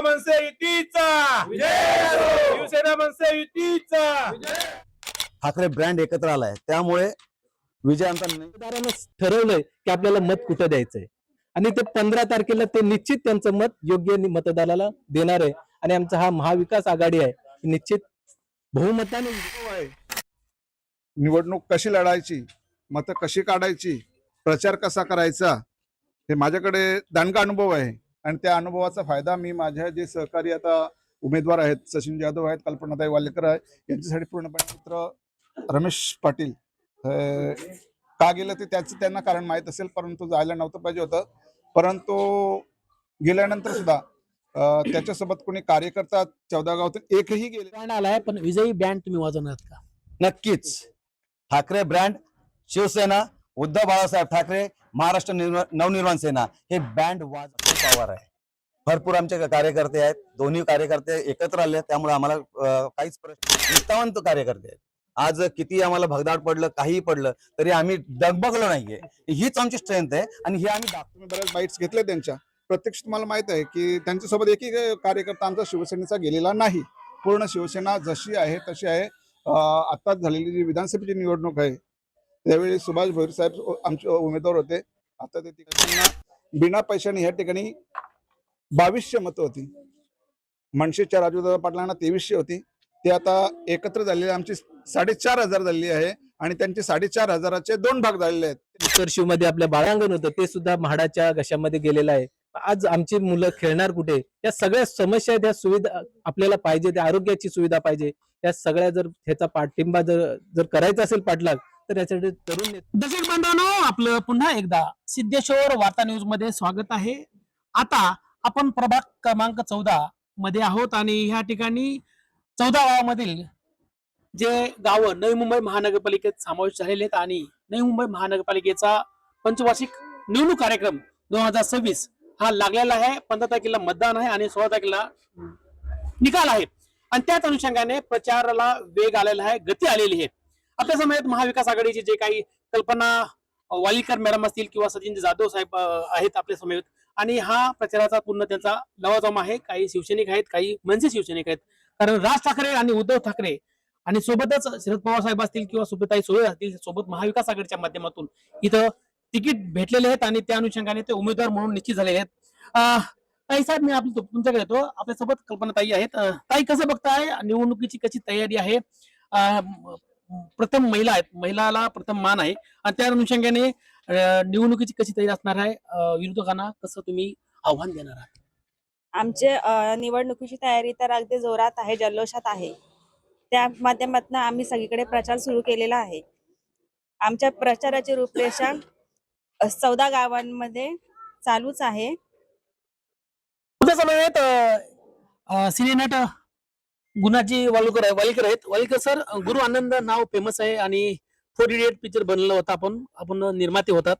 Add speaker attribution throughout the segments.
Speaker 1: शिवसेना मनसे युतीचा. शिवसेना मनसे युतीचा.
Speaker 2: ठाकरे ब्रँड एकत्र आलाय. त्यामुळे विजय आमचा नाही.
Speaker 3: मतदारानं ठरवलंय की आपल्याला मत कुठं द्यायचंय. आणि ते पंधरा तारखेला ते निश्चित त्यांचं मत योग्य मतदाराला देणार आहे. आणि आमचा हा महाविकास आघाडी आहे. निश्चित बहुमताने
Speaker 4: निवडणूक कशी लढायची मतं कशी काढायची प्रचार कसा करायचा हे माझ्याकडे दांडगा अनुभव आहे. आणि त्या अनुभवाचा फायदा मी माझ्या जे सहकारी आता उमेदवार आहेत सचिन जाधव आहेत कल्पनाताई वालेकर आहे यांच्यासाठी पूर्णपणे मित्र रमेश पाटील का गेलं ते त्याचं त्यांना कारण माहीत असेल परंतु जायला नव्हतं पाहिजे होतं. परंतु गेल्यानंतर सुद्धा त्याच्यासोबत कोणी कार्यकर्ता चौदा गावातून एकही गेले
Speaker 5: बँड आलाय पण विजयी बँड तुम्ही वाजवणार का?
Speaker 2: नक्कीच. ठाकरे ब्रँड शिवसेना उद्धव बाळासाहेब ठाकरे महाराष्ट्र निर्मा- नवनिर्माण सेना हे बँड वाज पवार आहे. भरपूर आमचे कार्यकर्ते आहेत. दोन्ही कार्यकर्ते एकत्र आले आहेत, त्यामुळे आम्हाला काहीच प्रश्न निष्ठावंत कार्यकर्ते आहेत. आज किती आम्हाला भगदाड पडलं काहीही पडलं तरी आम्ही डगबगलो नाहीये. हीच आमची स्ट्रेंथ आहे आणि हे आम्ही दाखवतो.
Speaker 4: तुम्ही बऱ्याच बाईट्स घेतल्या त्यांच्या. प्रत्यक्ष तुम्हाला माहीत आहे की त्यांच्यासोबत एकही कार्यकर्ता आमचा शिवसेनेचा गेलेला नाही. पूर्ण शिवसेना जशी आहे तशी आहे. आत्ताच झालेली जी विधानसभेची निवडणूक आहे त्यावेळी सुभाष भोईर साहेब आमचे उमेदवार होते. आता ते तिकडे बिना पैशाने ह्या ठिकाणी बावीसशे मतं होती. मनसेच्या राजूदादा पाटलांना तेवीसशे होती. ते आता एकत्र झालेले आमची साडेचार हजार झालेली आहे आणि त्यांचे साडेचार हजाराचे दोन भाग झालेले आहेत.
Speaker 3: उत्तरमध्ये आपल्या बाळांगण होतं ते सुद्धा म्हाडाच्या घशामध्ये गेलेलं आहे. आज आमची मुलं खेळणार कुठे? या सगळ्या समस्या त्या सुविधा आपल्याला पाहिजे त्या आरोग्याची सुविधा पाहिजे. या सगळ्या जर ह्याचा पाठिंबा जर जर करायचा असेल पाठलाग तर यासाठी तरुण नेते
Speaker 5: दर्शक बांधवांनो आपलं पुन्हा एकदा सिद्धेश्वर वार्ता न्यूजमध्ये स्वागत आहे. आता आपण प्रभाग क्रमांक चौदा मध्ये आहोत आणि ह्या ठिकाणी चौदा गावामधील जे गावं नवी मुंबई महानगरपालिकेत समावेश झालेले आहेत आणि नवी मुंबई महानगरपालिकेचा पंचवार्षिक निवडणूक कार्यक्रम दोन हजार सव्वीस हा लागलेला आहे. पंधरा तारखेला मतदान आहे आणि सोळा तारखेला निकाल आहे. आणि त्याच अनुषंगाने प्रचाराला वेग आलेला आहे गती आलेली आहे. आपल्या समयात महाविकास आघाडीचे जे काही कल्पना वालीकर मॅडम असतील किंवा सचिन जाधव साहेब आहेत आपल्या समयात आणि हा प्रचाराचा पूर्ण त्यांचा लवाजम आहे. काही शिवसैनिक आहेत काही म्हणजे शिवसैनिक आहेत. कारण राज ठाकरे आणि उद्धव ठाकरे आणि सोबतच शरद पवार साहेब असतील किंवा सुप्रियाताई सुळे असतील सोबत महाविकास आघाडीच्या माध्यमातून इथं तिकीट भेटलेले आहेत आणि त्या अनुषंगाने ते उमेदवार म्हणून निश्चित झालेले आहेत. ताई साहेब मी आपली तुमच्याकडे येतो. आपल्यासोबत कल्पना ताई आहेत. ताई कसं बघताय? निवडणुकीची कशी तयारी आहे? प्रथम महिला आहेत. महिलाला प्रथम मान आहे. आणि त्या अनुषंगाने निवडणुकीची कशी तयारी असणार आहे? विरोधकांना कसं तुम्ही आव्हान देणार आहात
Speaker 6: आमचे निवडणुकीची तयारी तर अगदी जोरात आहे जल्लोषात आहे. त्या माध्यमातून आम्ही सगळीकडे प्रचार सुरू केलेला आहे. आमच्या प्रचाराची रूपरेषा चौदा गावांमध्ये चालूच आहे.
Speaker 5: सिनेनट गुणाजी वालुकर आहे. वालकर आहेत. वालकर सर गुरु आनंद नाव फेमस आहे आणि फोर इडियट पिक्चर बनलेला होता आपण. आपण निर्माते होतात.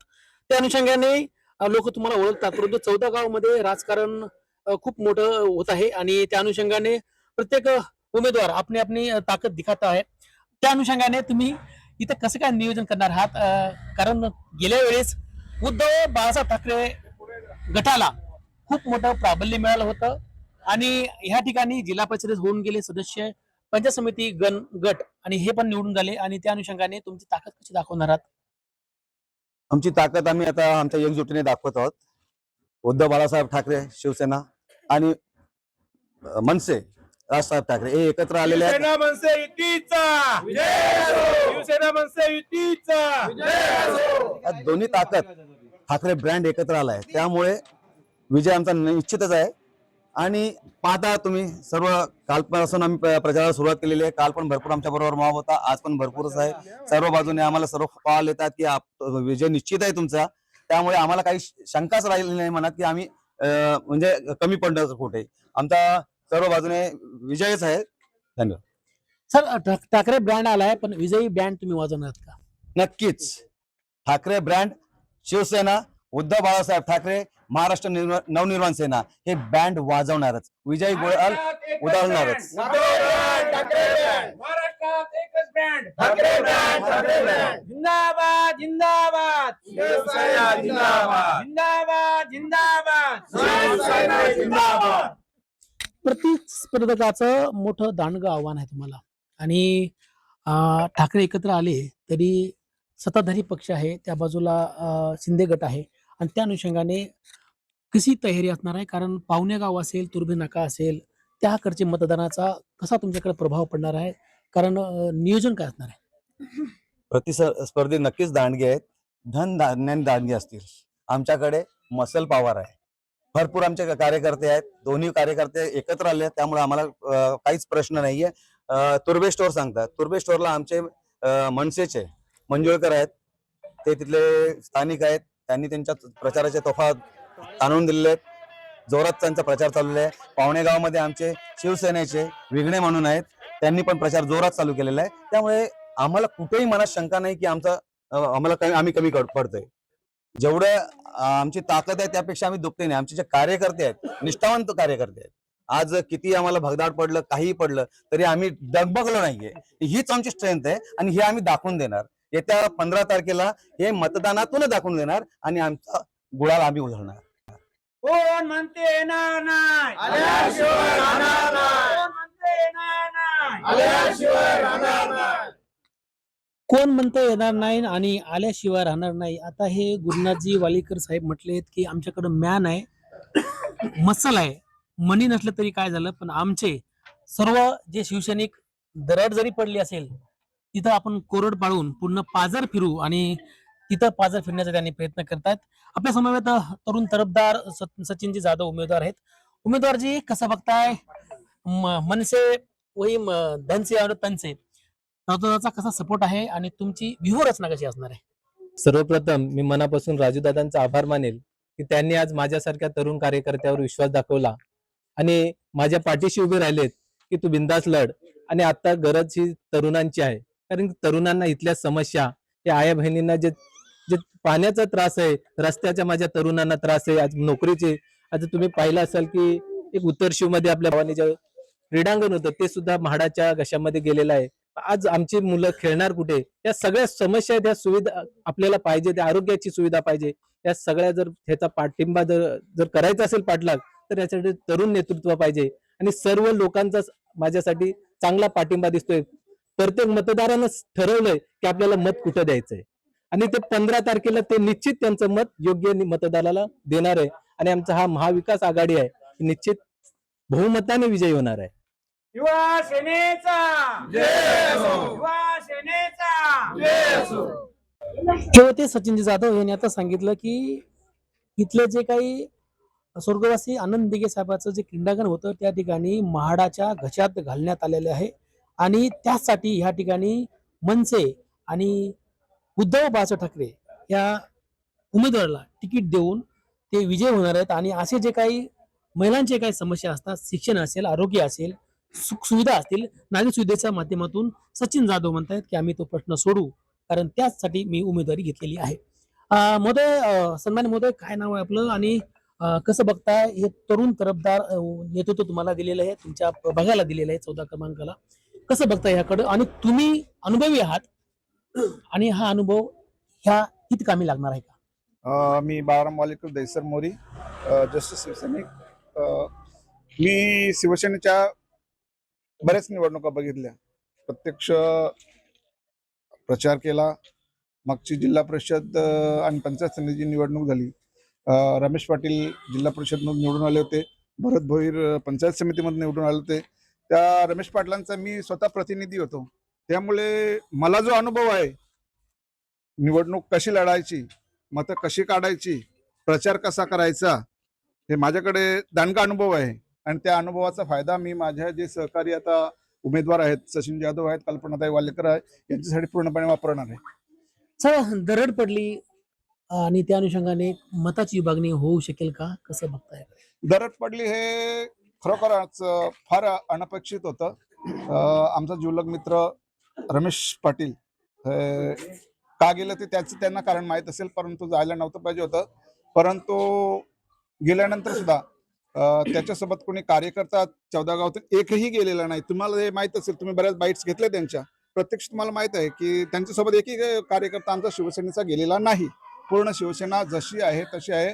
Speaker 5: त्या अनुषंगाने लोक तुम्हाला ओळखतात. परंतु चौदा गावामध्ये राजकारण खूप मोठं होत आहे आणि त्या अनुषंगाने प्रत्येक उमेदवार आपली आपली ताकद दिखात आहे. त्या अनुषंगाने तुम्ही इथं कसं काय नियोजन करणार आहात? कारण गेल्या वेळेस उद्धव बाळासाहेब ठाकरे गटाला खूप मोठं प्राबल्य मिळालं होतं. आणि ह्या ठिकाणी जिल्हा परिषदेत होऊन गेले सदस्य पंचायत समिती गण गट आणि हे पण निवडून झाले आणि त्या अनुषंगाने तुमची ताकद कशी दाखवणार आहात?
Speaker 2: आमची ताकद आम्ही आता आमच्या एकजुटीने दाखवत आहोत. उद्धव बाळासाहेब ठाकरे शिवसेना आणि मनसे राजसाहेब ठाकरे हे एकत्र आलेले आहेत.
Speaker 1: शिवसेना मनसे युतीचा! शिवसेना मनसे युतीचा!
Speaker 2: दोन्ही ताकद ठाकरे ब्रँड एकत्र आलाय. त्यामुळे विजय आमचा निश्चितच आहे. आणि पाहता तुम्ही सर्व कालपासून आम्ही प्र- प्रचाराला सुरुवात केलेली आहे. काल पण भरपूर आमच्या बरोबर मॉब होता. आज पण भरपूरच आहे. सर्व बाजूने आम्हाला सर्व कॉल येतात की आप- विजय निश्चित आहे तुमचा. त्यामुळे आम्हाला काही शंकाच राहिली नाही मनात की आम्ही म्हणजे कमी पडण्याचं कुठे. आमचा सर्व बाजूने विजयच आहे.
Speaker 5: सर ठा- ठाकरे ब्रँड आलाय पण विजयी बँड तुम्ही वाजवणार का?
Speaker 2: नक्कीच. ठाकरे ब्रँड शिवसेना उद्धव बाळासाहेब ठाकरे महाराष्ट्र निर्मा- नवनिर्माण सेना हे बँड वाजवणारच. विजय गोयल
Speaker 1: ब्रँड जिंदाबाद जिंदाबाद. जिंदाबाद. जिंदाबाद जिंदाबाद.
Speaker 5: प्रतिस्पर्धकाचं मोठं दांडगं आव्हान आहे तुम्हाला. आणि अं, ठाकरे एकत्र आले तरी सत्ताधारी पक्ष आहे त्या बाजूला शिंदे गट आहे. आणि त्या अनुषंगाने कशी तयारी असणार आहे? कारण पावणे गाव असेल तुर्भे नाका असेल त्याकडचे मतदानाचा कसा तुमच्याकडे प्रभाव पडणार आहे? कारण नियोजन काय असणार आहे?
Speaker 2: प्रतिस्पर्धी नक्कीच दांडगे आहेत. धन धान्याने दांडगे असतील. आमच्याकडे मसल पॉवर आहे. भरपूर आमचे कार्यकर्ते आहेत. दोन्ही कार्यकर्ते एकत्र आले आहेत. त्यामुळे आम्हाला काहीच प्रश्न नाहीये. तुर्बे स्टोअर सांगतात. तुर्बे स्टोअरला आमचे मनसेचे मंजुळकर आहेत. ते तिथले स्थानिक आहेत. त्यांनी त्यांच्या प्रचाराचे तोफा आणून दिलेले आहेत. जोरात त्यांचा प्रचार चाललेला आहे. पावणे गावामध्ये आमचे शिवसेनेचे विघणे म्हणून आहेत. त्यांनी पण प्रचार जोरात चालू केलेला आहे. त्यामुळे आम्हाला कुठेही मनात शंका नाही की आमचा आम्हाला कमी आम्ही कमी पडतोय. जेवढं आमची ताकद आहे त्यापेक्षा आम्ही दुखते नाही आमचे जे कार्यकर्ते आहेत निष्ठावंत कार्यकर्ते आहेत. आज किती आम्हाला भगदाड पडलं काहीही पडलं तरी आम्ही डगबगलो नाहीये. हीच आमची स्ट्रेंथ आहे आणि हे आम्ही दाखवून देणार. येत्या पंधरा तारखेला हे मतदानातून दाखवून देणार आणि आमचा गुळाला आम्ही उधळणार.
Speaker 1: कोण म्हणते येणार नाही
Speaker 7: आल्याशिवाय राहणार नाही.
Speaker 1: कोण म्हणते येणार नाही
Speaker 7: आल्याशिवाय राहणार नाही.
Speaker 5: कोण म्हणतं येणार नाही आणि आल्याशिवाय राहणार नाही आता हे गुरुनाथजी वालीकर साहेब म्हटलेत की आमच्याकडं मॅन आहे मसल आहे मनी नसलं तरी काय झालं पण आमचे सर्व जे शिवसैनिक दरड जरी पडली असेल तिथं आपण कोरड पाळून पूर्ण पाजर फिरू आणि तिथं पाजर फिरण्याचा त्यांनी प्रयत्न करतात आपल्या समवेत तरुण तरफदार सचिनजी जाधव उमेदवार आहेत. उमेदवारजी कसं बघताय? मनसे वही धनसे आणि तनसे. कसा सपोर्ट आहे आणि तुमची व्यूहरचना कशी असणार आहे?
Speaker 3: सर्वप्रथम मी मनापासून राजूदादांचा आभार मानेल की त्यांनी आज माझ्यासारख्या तरुण कार्यकर्त्यावर विश्वास दाखवला. आणि माझ्या पाठीशी उभे राहिलेत की तू बिंदास लढ आणि आता गरज ही तरुणांची आहे. कारण तरुणांना इथल्या समस्या या आया बहिणींना जे जे पाण्याचा त्रास आहे रस्त्याच्या माझ्या तरुणांना त्रास आहे आज नोकरीचे. आज तुम्ही पाहिलं असाल की एक उत्तर शिवमध्ये आपल्या भावाने जे क्रीडांगण होतं ते सुद्धा म्हाडाच्या घशामध्ये गेलेलं आहे. आज आमची मुलं खेळणार कुठे? या सगळ्या समस्या आहेत, या सुविधा आपल्याला पाहिजे त्या आरोग्याची सुविधा पाहिजे. या सगळ्या जर ह्याचा पाठिंबा जर जर करायचा असेल पाठलाग तर यासाठी तरुण नेतृत्व पाहिजे. आणि सर्व लोकांचा माझ्यासाठी चांगला पाठिंबा दिसतोय. प्रत्येक मतदारानं ठरवलंय की आपल्याला मत कुठं द्यायचंय. आणि ते पंधरा तारखेला ते निश्चित त्यांचं मत योग्य मतदाराला देणार आहे. आणि आमचा हा महाविकास आघाडी आहे. निश्चित बहुमताने विजयी होणार आहे.
Speaker 1: युवा सेनेचा.
Speaker 5: हे होते सचिनजी जाधव यांनी आता सांगितलं की इथलं जे काही स्वर्गवासी आनंद दिघे साहेबाचं जे क्रीडांगण होतं त्या ठिकाणी महाडाच्या घशात घालण्यात आलेले आहे. आणि त्यासाठी ह्या ठिकाणी मनसे आणि उद्धव बाळासाहेब ठाकरे या उमेदवाराला तिकीट देऊन ते विजय होणार आहेत. आणि असे जे काही महिलांचे काही समस्या असतात शिक्षण असेल आरोग्य असेल सुख सुविधा असतील नागरिक सुविधेच्या माध्यमातून सचिन जाधव म्हणतायत की आम्ही तो प्रश्न सोडू कारण त्याचसाठी मी उमेदवारी घेतलेली आहे. महोदय सन्मान महोदय काय नाव आहे आपलं? आणि कसं बघताय? हे तरुण तरफदार नेतृत्व तुम्हाला दिलेलं आहे तुमच्या बघायला दिलेलं आहे चौदा क्रमांकाला. कसं बघताय ह्याकडं? आणि तुम्ही अनुभवी आहात आणि हा अनुभव ह्या हितकामी लागणार आहे का?
Speaker 4: मी बाळाराम वालेकर दैसर मोरी अ, ज्येष्ठ शिवसैनिक. मी शिवसेनेच्या बऱ्याच निवडणुका बघितल्या. प्रत्यक्ष प्रचार केला. मागची जिल्हा परिषद आणि पंचायत समितीची निवडणूक झाली. रमेश पाटील जिल्हा परिषदमधून निवडून आले होते. भरत भोईर पंचायत समितीमधून निवडून आले होते. त्या रमेश पाटलांचा मी स्वतः प्रतिनिधी होतो. त्यामुळे मला जो अनुभव आहे निवडणूक कशी लढायची मतं कशी काढायची प्रचार कसा करायचा हे माझ्याकडे दांडगा अनुभव आहे. आणि त्या अनुभवाचा फायदा मी माझ्या जे सहकारी आता उमेदवार आहेत सचिन जाधव आहेत कल्पनाताई वालेकर आहेत यांच्यासाठी पूर्णपणे वापरणार आहे.
Speaker 5: चला दरड पडली आणि त्या अनुषंगाने मताची विभागणी होऊ शकेल का? कसं बघताय?
Speaker 4: दरड पडली हे खरोखरच फार अनपेक्षित होतं. आमचा जीवलग मित्र रमेश पाटील का गेलं ते त्याचं त्यांना कारण माहीत असेल परंतु जायला नव्हतं पाहिजे होतं. परंतु गेल्यानंतर सुद्धा त्याच्यासोबत कोणी कार्यकर्ता चौदा गावातून एकही गेलेला नाही. तुम्हाला हे माहीत असेल तुम्ही बऱ्याच बाईट्स घेतल्या त्यांच्या. प्रत्यक्ष तुम्हाला माहीत आहे की त्यांच्यासोबत एकही कार्यकर्ता आमचा शिवसेनेचा गेलेला नाही. पूर्ण शिवसेना जशी आहे तशी आहे.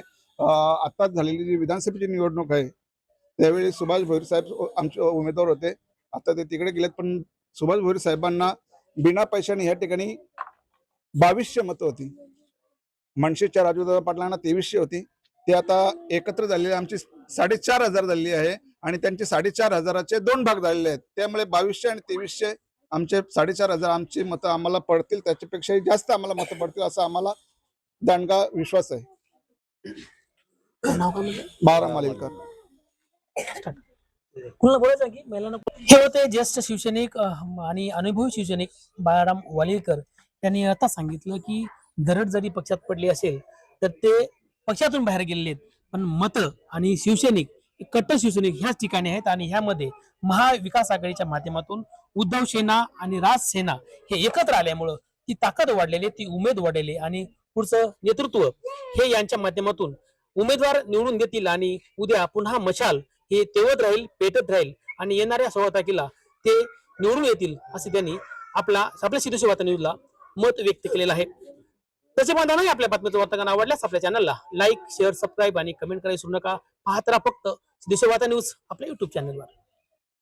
Speaker 4: आत्ताच झालेली जी विधानसभेची निवडणूक आहे त्यावेळी सुभाष भोईर साहेब आमचे उमेदवार होते. आता ते तिकडे गेलेत पण सुभाष भोईर साहेबांना बिना पैशाने ह्या ठिकाणी बावीसशे मतं होती. मनसेच्या राजूदादा पाटलांना तेवीसशे होती. ते आता एकत्र झालेले आमची साडेचार हजार झालेली आहे आणि त्यांचे साडेचार हजाराचे दोन भाग झालेले आहेत. त्यामुळे बावीसशे आणि तेवीसशे आमचे साडेचार हजार आमची मतं आम्हाला पडतील. त्याच्यापेक्षाही जास्त आम्हाला मतं पडतील असा आम्हाला दांडगा विश्वास आहे? बारा मालिलकर
Speaker 5: कुणाला बोलायचं की? महिलांना हे होते ज्येष्ठ शिवसैनिक आणि अनुभवी शिवसैनिक बाळाराम वालीकर त्यांनी आता सांगितलं की दरड जरी पक्षात पडली असेल तर ते पक्षातून बाहेर गेलेले आहेत. पण मत आणि शिवसैनिक हे कट्टर शिवसैनिक ह्याच ठिकाणी आहेत आणि ह्यामध्ये महाविकास आघाडीच्या माध्यमातून उद्धव सेना आणि राज सेना हे एकत्र आल्यामुळं ती ताकद वाढलेली ती उमेद वाढलेली आणि पुढचं नेतृत्व हे यांच्या माध्यमातून उमेदवार निवडून देतील आणि उद्या पुन्हा मशाल हे तेवत राहील पेटत राहील आणि येणाऱ्या सोळा तारखेला ते निवडून येतील असे त्यांनी आपला आपल्या सिद्धेश्वर वार्ता न्यूजला मत व्यक्त केलेलं आहे. तसे बांधवांनाही आपल्या बातमीचं वार्तांना आवडल्यास आपल्या चॅनलला लाईक शेअर सबस्क्राईब आणि कमेंट करायला विसरू नका. पाहत राहा फक्त सिद्धेश्वर वार्ता न्यूज आपल्या युट्यूब चॅनलवर